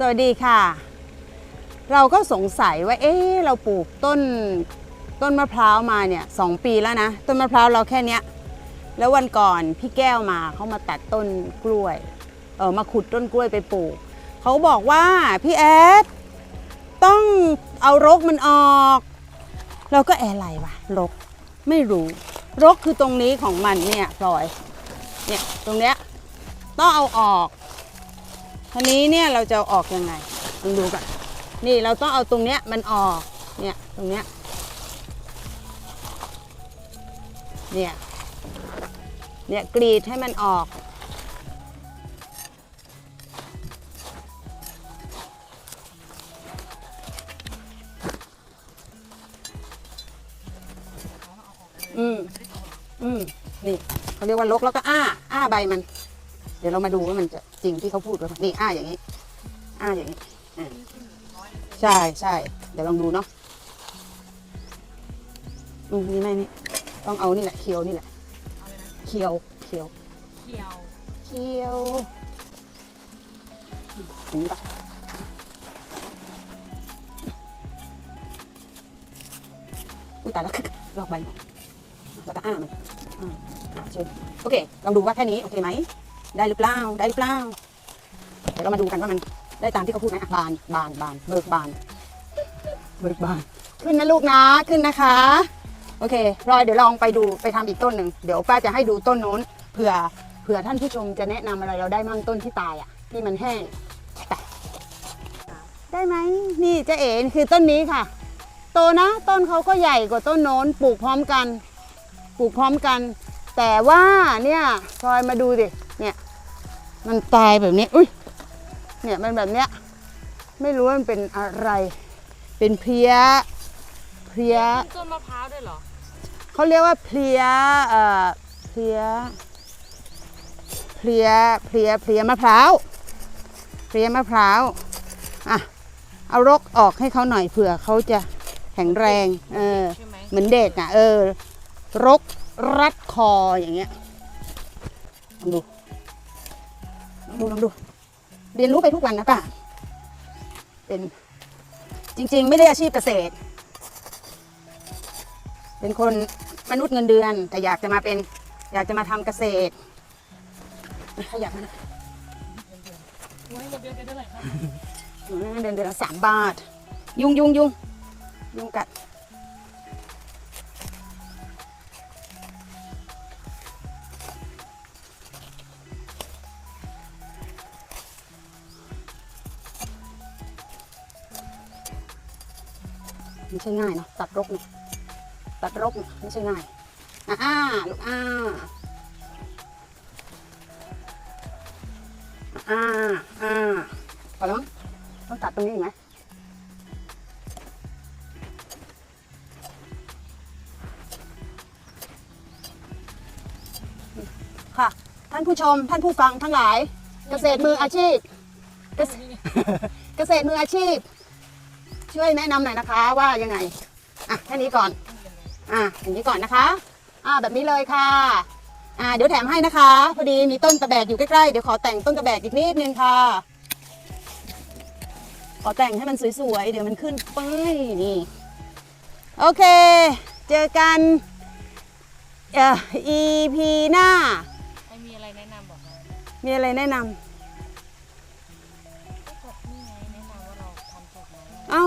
สวัสดีค่ะ เราก็สงสัยว่า เอ๊ะเราปลูกต้นต้นมะพร้าวมาเนี่ยสองปีแล้วนะ ต้นมะพร้าวเราแค่เนี้ย แล้ววันก่อนพี่แก้วมาเขามาตัดต้นกล้วย เออมาขุดต้นกล้วยไปปลูก เขาบอกว่าพี่แอดต้องเอารกมันออก เราก็แออะไรวะรกไม่รู้รกคือตรงนี้ของมันเนี่ยพลอย เนี่ยตรงเนี้ยต้องเอาออก ทีนี้เนี่ยเราจะอออกยังไงลองดูก่อนนี่เราต้องเอาตรงเนี้ยมันออกเนี่ยตรงเนี้ยเนี่ยเนี่ยกรีดให้มันออกอืมอืมนี่เขาเรียกว่าลกแล้วก็อ้า อ้าใบมัน เดี๋ยวเรามาดูว่ามันจะจริงที่เขาพูดหรือเปล่านี่อ้าอย่างนี้ อ้าอย่างนี้อ่าใช่ใช่เดี๋ยวลองดูเนาะอืมนี่ไม่นี่ต้องเอานี่แหละเคียวนี่แหละเคียวเคียวเขียวเคียวอย่างนี้ปะอุ้ยตายแล้วลอกใบแล้วก็อ้ามันอ่าเชิญโอเคลองดูว่าแค่นี้โอเคไหม ได้หรือเปล่า ได้หรือเปล่า เดี๋ยวเรามาดูกันว่ามันได้ตามที่เขาพูดไหมอะบาน บาน บาน เบิกบาน เบิกบาน ขึ้นนะลูกนะ ขึ้นนะคะ โอเครอยเดี๋ยวลองไปดูไปทำอีกต้นหนึ่ง เดี๋ยวป้าจะให้ดูต้นโน้น เผื่อ เผื่อท่านผู้ชมจะแนะนำอะไรเราได้มั่งต้นที่ตายอะ ที่มันแห้งไปได้ไหม นี่เจะเอ๋คือต้นนี้ค่ะ โตนะ ต้นเขาก็ใหญ่กว่าต้นโน้น ปลูกพร้อมกัน ปลูกพร้อมกัน แต่ว่าเนี่ยพลอยมาดูดิ เนี่ย มันตายแบบนี้อุ้ยเนี่ยมันแบบเนี้ยไม่รู้ว่ามันเป็นอะไร เป็นเพลี้ยเพลี้ยมีต้นมะพร้าวด้วยเหรอเขาเรียกว่าเพลียเอ่อเพลียเพลียเพลียเพลียมะพร้าวเพลียมะพร้าวอะเอารกออกให้เขาหน่อยเผื่อเขาจะแข็งแรง เออใช่ไหมเหมือนเด็กอะ เออ รกรัดคออย่างเงี้ยลองดูลอง ดูลองดู เรียนรู้ไปทุกวันนะป่ะเป็นจริง ๆ ไม่ได้อาชีพเกษตร เป็นคนมนุษย์เงินเดือน แต่อยากจะมาเป็น อยากจะมาทำเกษตรขยับมาหน่อยวันนี้เดือนเดือนเท่าไหร่ครับอืมเดือนเดือนละสามบาท ยุงยุงยุงยุงกัด ไม่ใช่ง่ายเนาะตัดรกเนี่ยตัดรกเนี่ยไม่ใช่ง่ายอ่าลูกอ่าอ่าอ่าพอแล้วต้องตัดตรงนี้อีกไหมค่ะ ท่านผู้ชมท่านผู้ฟังทั้งหลาย เกษตรมืออาชีพ เกษตรมืออาชีพ ช่วยแนะนำหน่อยนะคะว่ายังไงอะแค่นี้ก่อน อะอย่างนี้ก่อนนะคะ อะแบบนี้เลยค่ะ อะเดี๋ยวแถมให้นะคะ พอดีมีต้นตะแบกอยู่ใกล้ๆ เดี๋ยวขอแต่งต้นตะแบกอีกนิดนึงค่ะ ขอแต่งให้มันสวยๆ เดี๋ยวมันขึ้นไปนี่ โอเค เจอกันเอ่อ EP หน้าไอมีอะไรแนะนำบอกเรา มีอะไรแนะนำ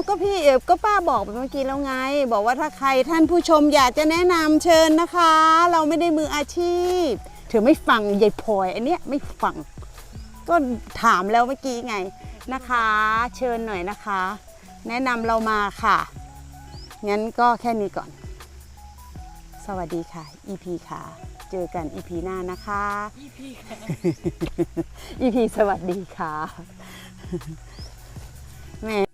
ก็พี่เอฟก็ป้าบอกไปเมื่อกี้แล้วไง บอกว่าถ้าใครท่านผู้ชมอยากจะแนะนำเชิญนะคะ เราไม่ได้มืออาชีพเธอไม่ฟังยายพลอยอันเนี้ยไม่ฟัง ก็ถามแล้วเมื่อกี้ไงนะคะ เชิญหน่อยนะคะ แนะนำเรามาค่ะ งั้นก็แค่นี้ก่อน สวัสดีค่ะ EP ค่ะ เจอกัน EP หน้านะคะพี่พี่ค่ะ EP สวัสดีค่ะแหม่